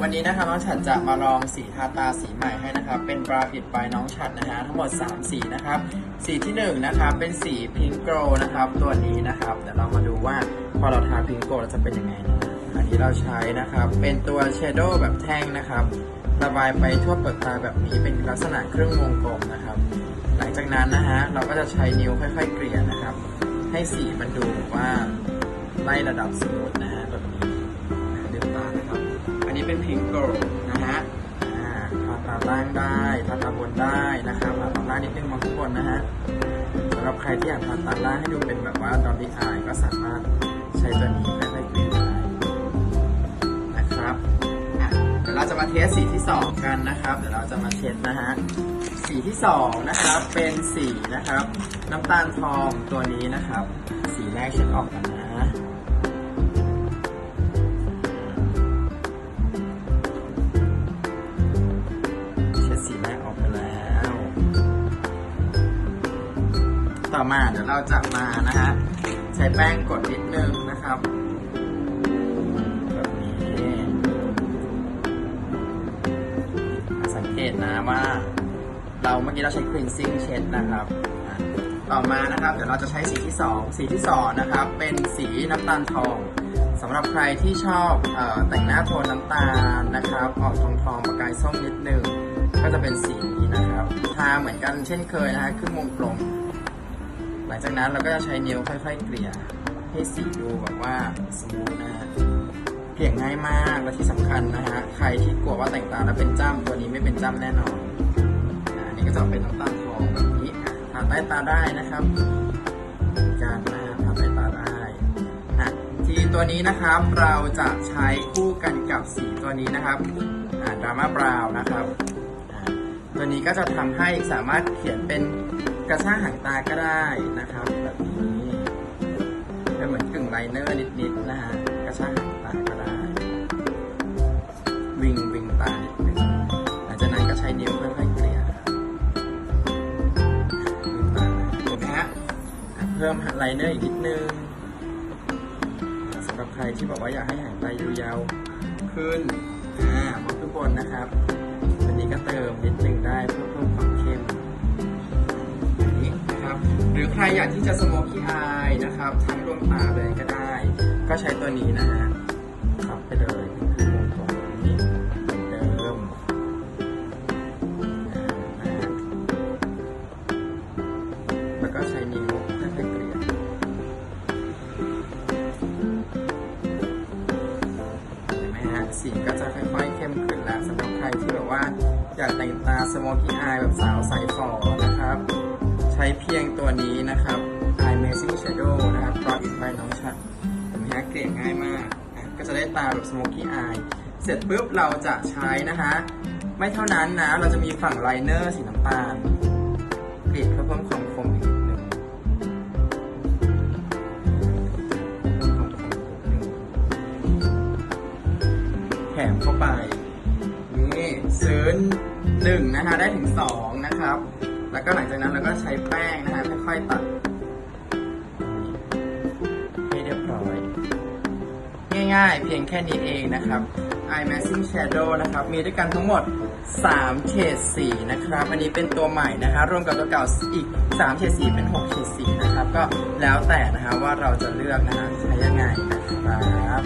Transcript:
วันนี้นะครับน้องฉัดจะมาลองสีทาตาสีใหม่ให้นะครับ เป็นบราพิดบายน้องฉัดนะฮะทั้งหมด 3 สีนะครับ สีที่1นะครับเป็นสีพิงโกรนะครับ ตัวนี้นะครับเดี๋ยวเรามาดูว่าพอเราทาพิงโกรจะเป็นยังไงนะอันนี้เราใช้นะครับ เป็นตัวเชโดว์แบบแท่งนะครับระบายไปทั่วเปลือกตาแบบนี้เป็นลักษณะครึ่งวงกลมนะครับ หลังจากนั้นนะฮะเราก็จะใช้นิ้วค่อย ๆ เกลี่ยนะครับ ให้สีมันดูว่าไล่ระดับสมูทนะฮะแบบนี้นะ นี้เป็นพิงโกนะฮะอ่าทาตาล่างได้ทาตาบนได้นะครับทาตาล่างนิดนึงมองข้างบนนะฮะสำหรับใครที่อยากทาตาล่างให้ดูเป็นแบบว่าดอลลี่อายก็สามารถใช้ตัวนี้ค่อยๆเลยได้นะครับเดี๋ยวเราจะมาเทสสีที่สองกันนะครับ เดี๋ยวเราจะมาเช็ดนะฮะสีที่สองนะครับ เป็นสีนะครับ น้ำตาลทองตัวนี้นะครับ สีแรกเช็ดออกกันนะ ต่อมาเดี๋ยวเราจะมานะฮะใช้แป้งกดนิดนึงนะครับแบบนี้สังเกตนะว่า เราเมื่อกี้เราใช้ cleansing เช็ดนะครับต่อมานะครับ เดี๋ยวเราจะใช้สีที่ 2 สีที่2นะครับ เป็นสีน้ำตาลทองสำหรับใครที่ชอบออแต่งหน้าโทนน้ำตาลนะครับ ออกทองทองประกายส้มนิดนึง ก็จะเป็นสีนี้นะครับ ทาเหมือนกันเช่นเคยนะฮะครึ่งวงกลม ลังจากนั้นเราก็จะใช้นิ้วค่อยๆเกลี่ยให้สีดูแบบว่าสมูทนะฮะเกลี่ยง่ายมากและที่สำคัญนะฮะใครที่กลัวว่าแต่งตาแล้วเป็นจ้ำตัวนี้ไม่เป็นจ้ำแน่นอนอันนี้ก็จะเป็นน้ำตาลทองแบบนี้อะทาใต้ตาได้นะครับการหน้าทาใต้ตาได้อะทีตัวนี้นะครับเราจะใช้คู่กันกับสีตัวนี้นะครับดราม่าบราวนะครับตัวนี้ก็จะทำให้สามารถเขียนเป็น กระชางหางตาก็ได้นะครับแบบนี้เป็นเหมือนกึ่งไลเนอร์นิดๆนะฮะกระชางหางตาก็ได้ วิงวิงตานิดนึงหลังจากนั้นก็ใช้นิ้วค่อยๆเกลี่ยวิงตาเห็นไหมฮะเพิ่มไลเนอร์อีกนิดนึงสำหรับใครที่บอกว่าอยากให้หางตายาวขึ้นอ่ามองทุกคนนะครับอันนี้ก็เติมนิดนึงได้เพื่อเพิ่ม ใครอยากที่จะสโมกี้อายนะครับทั้งดวงตาเลยก็ได้ ก็ใช้ตัวนี้นะฮะขับไปเลยคือวงกลมนี้เดิมนะฮะแล้วก็ใช้นิ้วค่อยๆเกลี่ยเห็นไหมฮะสีก็จะค่อยๆเข้มขึ้นแล้วสำหรับใครที่แบบว่า อยากแต่งตาสโมกี้อายแบบสาวใสฝอนะครับใช้เพียงตัวนี้นะครับ Eye Amazing Shadow นะครับ Brought in by น้องชัดเห็นไหมฮะเกลี่ยง่ายมากอะก็จะได้ตาแบบสโมกี้อายเสร็จปุ๊บเราจะใช้นะฮะไม่เท่านั้นนะ เราจะมีฝั่งไลเนอร์สีน้ำตาลเกลี่ยเพื่อเพิ่มความคมอีกนิดนึงเพิ่มความคมอีกนิดนึงแถมเข้าไป นี่ซื้อหนึ่งนะฮะได้ถึงสองนะครับ แล้วก็หลังจากนั้นเราก็ใช้แป้งนะฮะค่อยๆตัดให้เรียบร้อย ง่ายๆ เพียงแค่นี้เองนะครับ Eye Matching Shadow นะครับ มีด้วยกันทั้งหมด 3 เฉดสีนะครับ อันนี้เป็นตัวใหม่นะคะ รวมกับตัวเก่าอีก 3 เฉดสีเป็น 6 เฉดสีนะครับ ก็แล้วแต่นะคะว่าเราจะเลือกนะฮะใช้ยังไงนะครับ